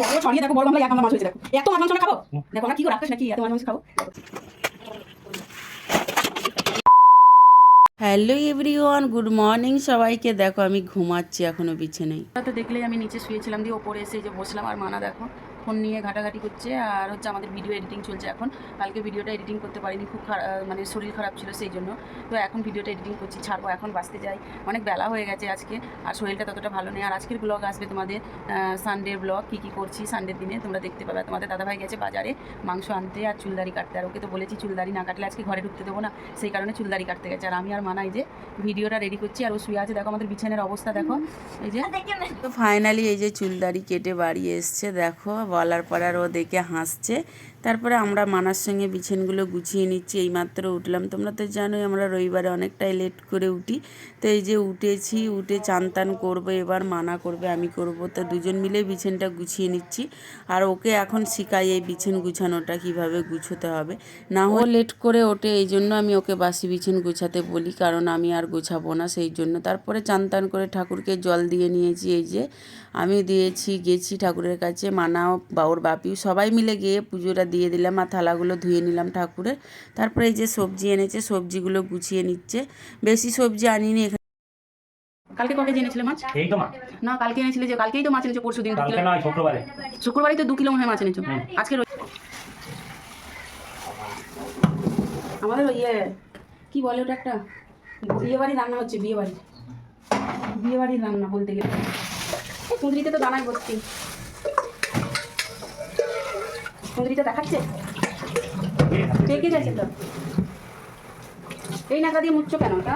বড় ছড়িয়ে দেখো বড় গামলা এক গামলা মাছ হয়েছে দেখো। এত মাছ মাংস খাব? দেখো আমরা কি করে নাকি? এত মাছ মাংস খাব? হ্যালো এভরিওয়ান গুড মর্নিং সবাইকে। দেখো আমি ঘুমাচ্ছি এখনও বিছানায়। তো দেখলেই আমি নিচে শুয়েছিলাম দিয়ে ওপরে এসে যে বসলাম আর মানা দেখো। ফোন নিয়ে ঘাটাঘাটি করছে আর হচ্ছে আমাদের ভিডিও এডিটিং চলছে এখন। কালকে ভিডিওটা এডিটিং করতে পারিনি খুব খারাপ মানে শরীর খারাপ ছিল সেই জন্য। তো এখন ভিডিওটা এডিটিং করছি ছাড়বো এখন বাঁচতে যাই। অনেক বেলা হয়ে গেছে আজকে আর শরীরটা ততটা ভালো নেই। আর আজকের ব্লগ আসবে তোমাদের সানডের ব্লগ কী কী করছি সানডের দিনে তোমরা দেখতে পাবে। তোমাদের দাদাভাই গেছে বাজারে মাংস আনতে আর চুলদারি কাটতে। আর ওকে তো বলেছি চুলদারি না কাটলে আজকে ঘরে ঢুকতে দেবো না সেই কারণে চুলদারি কাটতে গেছে। আর আমি আর মানাই যে ভিডিওটা রেডি করছি আর ও শুয়ে আছে। দেখো আমাদের বিছানের অবস্থা দেখো। এই যে তো ফাইনালি এই যে চুলদারি কেটে বাড়ি এসছে দেখো বলার পর আর ও দেখে হাসছে। তারপরে আমরা মানার সঙ্গে বিছানগুলো গুছিয়ে নিচ্ছি, এইমাত্র উঠলাম। তোমরা তো জানোই আমরা রবিবারে অনেকটাই লেট করে উঠি। তো এই যে উঠেছি, উঠে চান টান করব, এবার মানা করবে, আমি করব। তো দুজন মিলে বিছানটা গুছিয়ে নিচ্ছি। আর ওকে এখন শিখাই এই বিছান গুছানোটা কীভাবে গুছোতে হবে। না ও লেট করে ওঠে, এই জন্য আমি ওকে বাসি বিছান গুছাতে বলি, কারণ আমি আর গোছাবো না সেই জন্য। তারপরে চান টান করে ঠাকুরকে জল দিয়ে নিয়েছি, এই যে আমি দিয়েছি, গেছি ঠাকুরের কাছে, মানাও বা ওর বাপিও সবাই মিলে গিয়ে পুজোটা দিয়ে দিলাম আর থালাগুলো ধুয়ে নিলাম ঠাকুরের। তারপরে এই যে সবজি এনেছে সবজিগুলো গুছিয়ে নিচ্ছে। বেশি সবজি আনিনি এখানে। কালকে কবে জেনেছিলে মাছ? এই তো মা না কালকে এনেছিলে যে কালকেই তো মাছ এনেছো পরশু দিন কালকে শুক্রবারে। শুক্রবারই তো দু কিলো মনে মাছ এনেছো। আজকে আমাদের ওই ইয়ে কি বলে ওটা একটা? বিয়ে বাড়ি রান্না হচ্ছে বিয়ে বাড়ি বিয়ে বাড়ির রান্না বলতে গেলে। কুঁদরিতে তো দানায় ভর্তি। কুঁদরিটা দেখাচ্ছে? পেকে যাচ্ছে তো এই নাকা দিয়ে মুচ্ছ কেন ওটা?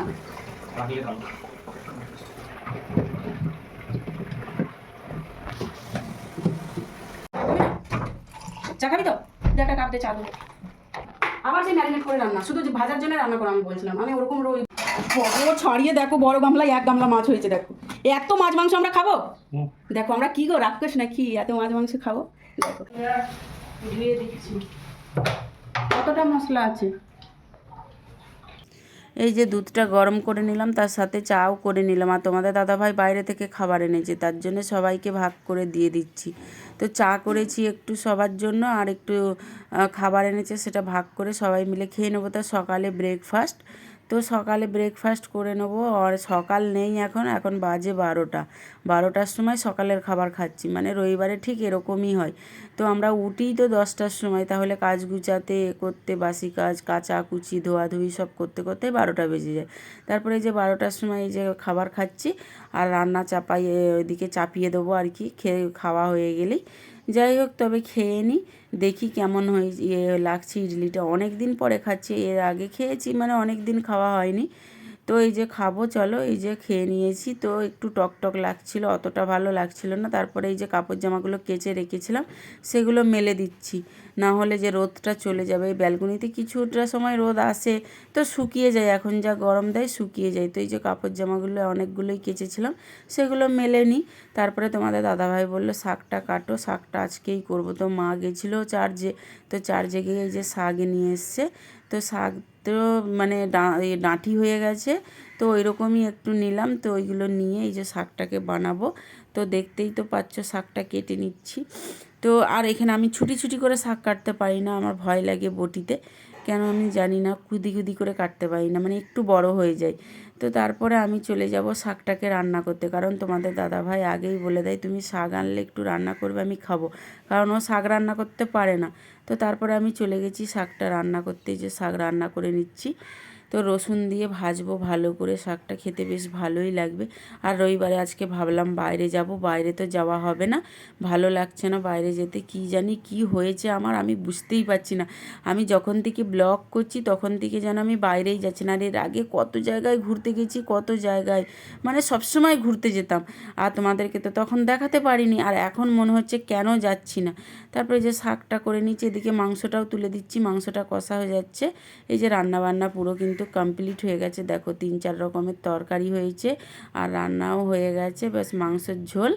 চা খাবি তো? দে একটা কাপ দিয়ে চা দেবো। আবার সেই ম্যারিনেট করে রান্না। শুধু ভাজার জন্য রান্না করা আমি বলছিলাম। আমি ওরকম রোজ বড় ছড়িয়ে দেখো বড় গামলায় এক গামলা মাছ হয়েছে দেখো। এত মাছ মাংস আমরা খাব? দেখো আমরা কি গো রাক্ষস না কি এত মাছ মাংস খাব? দেখো। ধুয়ে দিচ্ছি। কতটা মশলা আছে? এই যে দুধটা গরম করে নিলাম তার সাথে চাও করে নিলাম। আর তোমাদের দাদাভাই বাইরে থেকে খাবার এনেছে তার জন্য সবাইকে ভাগ করে দিয়ে দিচ্ছি। তো চা করেছি একটু সবার জন্য আর একটু খাবার এনেছে সেটা ভাগ করে সবাই মিলে খেয়ে নেব। তো সকালে ব্রেকফাস্ট তো সকালে ব্রেকফাস্ট করে নেব আর সকাল নেই এখন এখন বাজে বারোটা। বারোটার সময় সকালের খাবার খাচ্ছি মানে রবিবারে ঠিক এরকমই হয়। তো আমরা উঠিই তো দশটার সময়, তাহলে কাজ গুছাতে করতে, বাসি কাজ, কাচা কুচি, ধোয়াধুয়ি সব করতে করতে বারোটা বেজে যায়। তারপরে এই যে বারোটার সময় এই যে খাবার খাচ্ছি, আর রান্না চাপাই ওইদিকে চাপিয়ে দেবো আর কি, খেয়ে খাওয়া হয়ে গেলেই। যাই হোক, তবে খেয়ে নিই দেখি কেমন হয়ে ইয়ে লাগছে, ইডলিটা। অনেক দিন পরে খাচ্ছি, এর আগে খেয়েছি মানে অনেক দিন খাওয়া হয়নি। তো এই যে খাব, চলো, এই যে খেয়ে নিয়েছি। তো একটু টক টক লাগছিল, অতটা ভালো লাগছিল না। তারপরে এই যে কাপড় জামাগুলো কেচে রেখেছিলাম, সেগুলো মেলে দিচ্ছি। না হলে যে রোদটা চলে যাবে, এই ব্যালকনিতে কিছুটা সময় রোদ আসে, তো শুকিয়ে যায়। এখন যা গরম দেয়, শুকিয়ে যায়। তো এই যে কাপড় জামাগুলো অনেকগুলোই কেচেছিলাম, সেগুলো মেলে নিই। তারপরে তোমাদের দাদাভাই বলল, শাকটা কাটো, শাকটা আজকেই করব। তো মা গেছিল চার্জে, তো চার্জে গিয়ে এই যে শাক নিয়ে এসছে। তো শাক তো মানে ডাঁটি হয়ে গেছে, তো ওই রকমই একটু নিলাম, তো ওইগুলো নিয়ে এই যে শাকটাকে বানাবো। তো দেখতেই তো পাচ্ছ শাকটা কেটে নিচ্ছি। তো আর এখানে আমি ছুটি ছুটি করে শাক কাটতে পারি না, আমার ভয় লাগে বটিতে। কেন আমি জানি না কুদি কুদি করে কাটতে পারি না মানে একটু বড় হয়ে যায় তো তারপরে আমি চলে যাব শাকটাকে রান্না করতে। কারণ তোমাদের দাদা ভাই আগেই বলে দেয়, তুমি শাক আনলে একটু রান্না করবে, আমি খাব। কারণ ও শাক রান্না করতে পারে না। তো তারপরে আমি চলে গেছি শাকটা রান্না করতে, যে শাক রান্না করে নিচ্ছি। তো রসুন দিয়ে ভাজবো ভালো করে, শাকটা খেতে বেশ ভালোই লাগবে। আর রবিবারে আজকে ভাবলাম বাইরে যাব, বাইরে তো যাওয়া হবে না। ভালো লাগছে না বাইরে যেতে, কি জানি কি হয়েছে আমার আমি বুঝতেই পারছি না। আমি যখন থেকে ব্লগ করছি তখন থেকে যেন আমি বাইরেই যাচ্ছি না। আর এর আগে কত জায়গায় ঘুরতে গেছি, কত জায়গায় মানে সবসময় ঘুরতে যেতাম। আর তোমাদেরকে তো তখন দেখাতে পারিনি, আর এখন মনে হচ্ছে কেন যাচ্ছি না। তারপরে যে শাকটা করে নিচ্ছি, এদিকে মাংসটাও তুলে দিচ্ছি, মাংসটা কষা হয়ে যাচ্ছে। এই যে রান্না বান্না পুরো কিন্তু কমপ্লিট হয়ে গেছে। দেখো, তিন চার রকমের তরকারি হয়েছে আর রান্নাও হয়ে গেছে। ব্যাস, মাংসের ঝোল।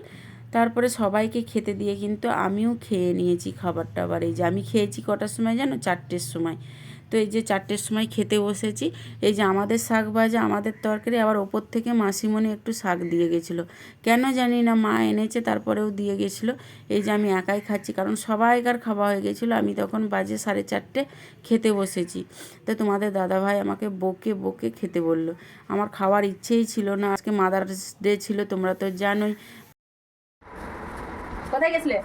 তারপরে সবাইকে খেতে দিয়ে কিন্তু আমিও খেয়ে নিয়েছি খাবার টাবার এই যে, আমি খেয়েছি কটার সময় জানো? চারটের সময়। তো এই যে চারটের সময় খেতে বসেছি। এই যে আমাদের শাক ভাজা আমাদের তরকারি আবার ওপর থেকে মাসিমণি একটু শাক দিয়ে গেছিল। কেন জানি না মা এনেছে তারপরেও দিয়ে গেছিল। এই যে আমি একাই খাচ্ছি কারণ সবাইকার খাওয়া হয়ে গেছিল। আমি তখন বাজে সাড়ে চারটে খেতে বসেছি। তো তোমাদের দাদাভাই আমাকে বকে বকে খেতে বলল। আমার খাওয়ার ইচ্ছেই ছিল না আজকে মাদার্স ডে ছিল তোমরা তো জানোই। কোথায় গেছিলে?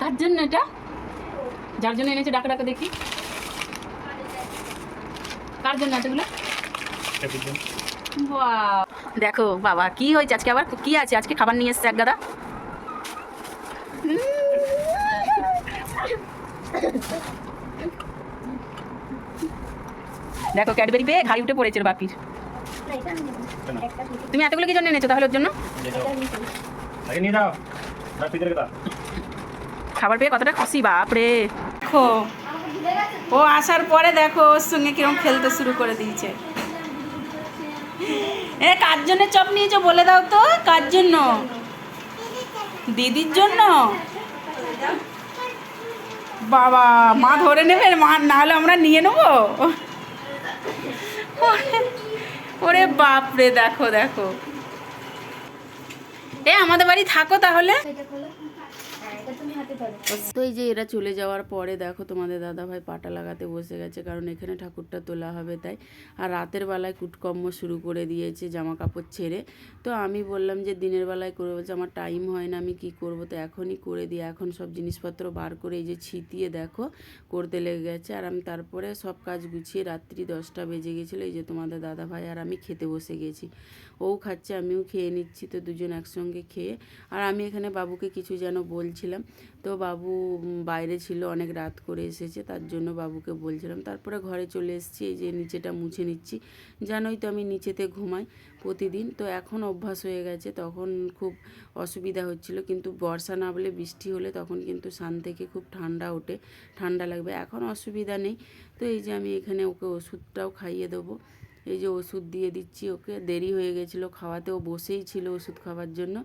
তার জন্য এটা? যার জন্য এনেছে ডাকা ডাকা দেখি। কার জন্য এতগুলো? দেখো বাবা কি হয়েছে আজকে আবার? কি আছে? আজকে খাবার নিয়ে এসছে এক দাদা। দেখো ক্যাডবেরি পেয়ে ঘাড়ি উঠে পড়েছে বাপির। তুমি এতগুলো কি জন্য এনেছো তাহলে ওর জন্য? খাবার পেয়ে কতটা খুশি বাপরে। দেখো। ও আসার পরে দেখো, ওর সঙ্গে কিরম খেলতে শুরু করে দিয়েছে। এ, কার জন্য চপ নিয়েছো বলে দাও তো, কার জন্য? দিদির জন্য? বাবা, মা ধরে নেবে, মা না হলে আমরা নিয়ে নেব? ওরে বাপরে, দেখো দেখো। এ, আমাদের বাড়ি থাকো তাহলে। তো এই যে এরা চলে যাওয়ার পরে দেখো তোমাদের দাদাভাই পাটা লাগাতে বসে গেছে, কারণ এখানে ঠাকুরটা তোলা হবে তাই। আর রাতের বেলায় কুটকর্ম শুরু করে দিয়েছে জামা কাপড় ছেড়ে। তো আমি বললাম যে দিনের বেলায় করে বলছে আমার টাইম হয় না, আমি কি করব? তো এখনই করে দিই, এখন সব জিনিসপত্র বার করে এই যে ছিটিয়ে দেখো করতে লেগে গেছে। আর আমি তারপরে সব কাজ গুছিয়ে রাত্রি দশটা বেজে গেছিল, এই যে তোমাদের দাদাভাই আর আমি খেতে বসে গেছি। ও খাচ্ছে, আমিও খেয়ে নিচ্ছি, তো দুজন একসঙ্গে খেয়ে। আর আমি এখানে বাবুকে কিছু যেন বলছিলাম তো বাবু বাইরে ছিল, অনেক রাত করে এসেছে, তার জন্য বাবুকে বলছিলাম। তারপরে ঘরে চলে এসেছি, এই যে নিচেটা মুছে নিচ্ছি। জানোই তো আমি নিচেতে ঘুমাই প্রতিদিন। তো এখন অভ্যাস হয়ে গেছে, তখন খুব অসুবিধা হচ্ছিল। কিন্তু বর্ষা না বলে বৃষ্টি হলে তখন কিন্তু সান থেকে খুব ঠান্ডা ওঠে, ঠান্ডা লাগবে। এখন অসুবিধা নেই। তো এই যে আমি এখানে ওকে ওষুধটাও খাইয়ে দেবো। এই যে ওষুধ দিয়ে দিচ্ছি ওকে। দেরি হয়ে গেছিল খাওয়াতে ও বসেই ছিল ওষুধ খাওয়ার জন্য।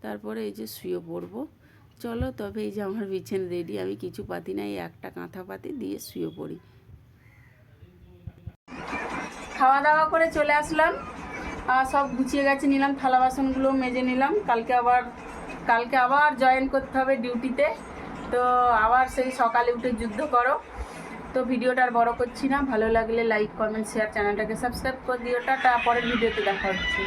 তারপরে এই যে শুয়ে পড়ব। চলো তবে এই যে আমার বিছানা রেডি আমি কিছু পাতি না এই একটা কাঁথা পাতি দিয়ে শুয়ে পড়ি। খাওয়া দাওয়া করে চলে আসলাম। সব গুছিয়ে গেছে, নিলাম, থালা বাসনগুলো মেজে নিলাম। কালকে আবার কালকে আবার জয়েন করতে হবে ডিউটিতে তো আবার সেই সকালে উঠে যুদ্ধ করো। তো ভিডিওটা আর বড় করছি না। ভালো লাগলে লাইক কমেন্ট শেয়ার চ্যানেলটাকে সাবস্ক্রাইব করে দিও। টাটা, পরের ভিডিওতে দেখা হচ্ছে।